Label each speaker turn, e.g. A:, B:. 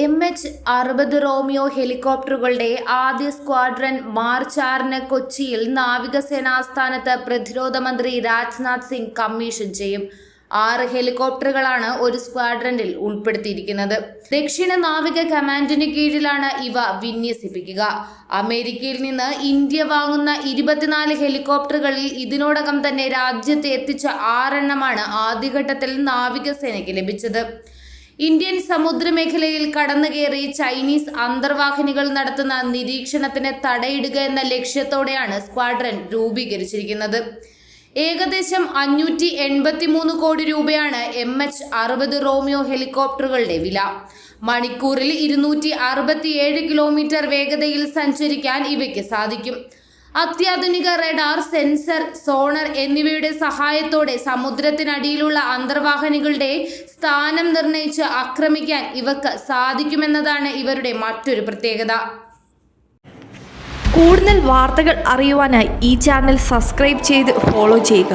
A: M H അറുപത് Romeo ഹെലികോപ്റ്ററുകളുടെ ആദ്യ സ്ക്വാഡ്രൻ മാർച്ച് ആറിന് കൊച്ചിയിൽ നാവികസേനാസ്ഥാനത്ത് പ്രതിരോധ മന്ത്രി രാജ്നാഥ് സിംഗ് കമ്മീഷൻ ചെയ്യും. ആറ് ഹെലികോപ്റ്ററുകളാണ് ഒരു സ്ക്വാഡ്രനിൽ ഉൾപ്പെടുത്തിയിരിക്കുന്നത്. ദക്ഷിണ നാവിക കമാൻഡിന് കീഴിലാണ് ഇവ വിന്യസിപ്പിക്കുക. അമേരിക്കയിൽ നിന്ന് ഇന്ത്യ വാങ്ങുന്ന ഇരുപത്തിനാല് ഹെലികോപ്റ്ററുകളിൽ ഇതിനോടകം തന്നെ രാജ്യത്ത് എത്തിച്ച ആറെണ്ണമാണ് ആദ്യഘട്ടത്തിൽ നാവികസേനയ്ക്ക് ലഭിച്ചത്. ഇന്ത്യൻ സമുദ്രമേഖലയിൽ കടന്നുകയറി ചൈനീസ് അന്തർവാഹിനികൾ നടത്തുന്ന നിരീക്ഷണത്തിന് തടയിടുക എന്ന ലക്ഷ്യത്തോടെയാണ് സ്ക്വാഡ്രൻ രൂപീകരിച്ചിരിക്കുന്നത്. ഏകദേശം അഞ്ഞൂറ്റി എൺപത്തി മൂന്ന് കോടി രൂപയാണ് എം എച്ച് അറുപത് റോമിയോ ഹെലികോപ്റ്ററുകളുടെ വില. മണിക്കൂറിൽ ഇരുന്നൂറ്റി അറുപത്തിയേഴ് കിലോമീറ്റർ വേഗതയിൽ സഞ്ചരിക്കാൻ ഇവയ്ക്ക് സാധിക്കും. അത്യാധുനിക റഡാർ സെൻസർ സോണർ എന്നിവയുടെ സഹായത്തോടെ സമുദ്രത്തിനടിയിലുള്ള അന്തർവാഹിനികളുടെ സ്ഥാനം നിർണയിച്ച് ആക്രമിക്കാൻ ഇവക്ക് സാധിക്കുമെന്നതാണ് ഇവരുടെ മറ്റൊരു പ്രത്യേകത.
B: കൂടുതൽ വാർത്തകൾ അറിയുവാനായി ഈ ചാനൽ സബ്സ്ക്രൈബ് ചെയ്ത് ഫോളോ ചെയ്യുക.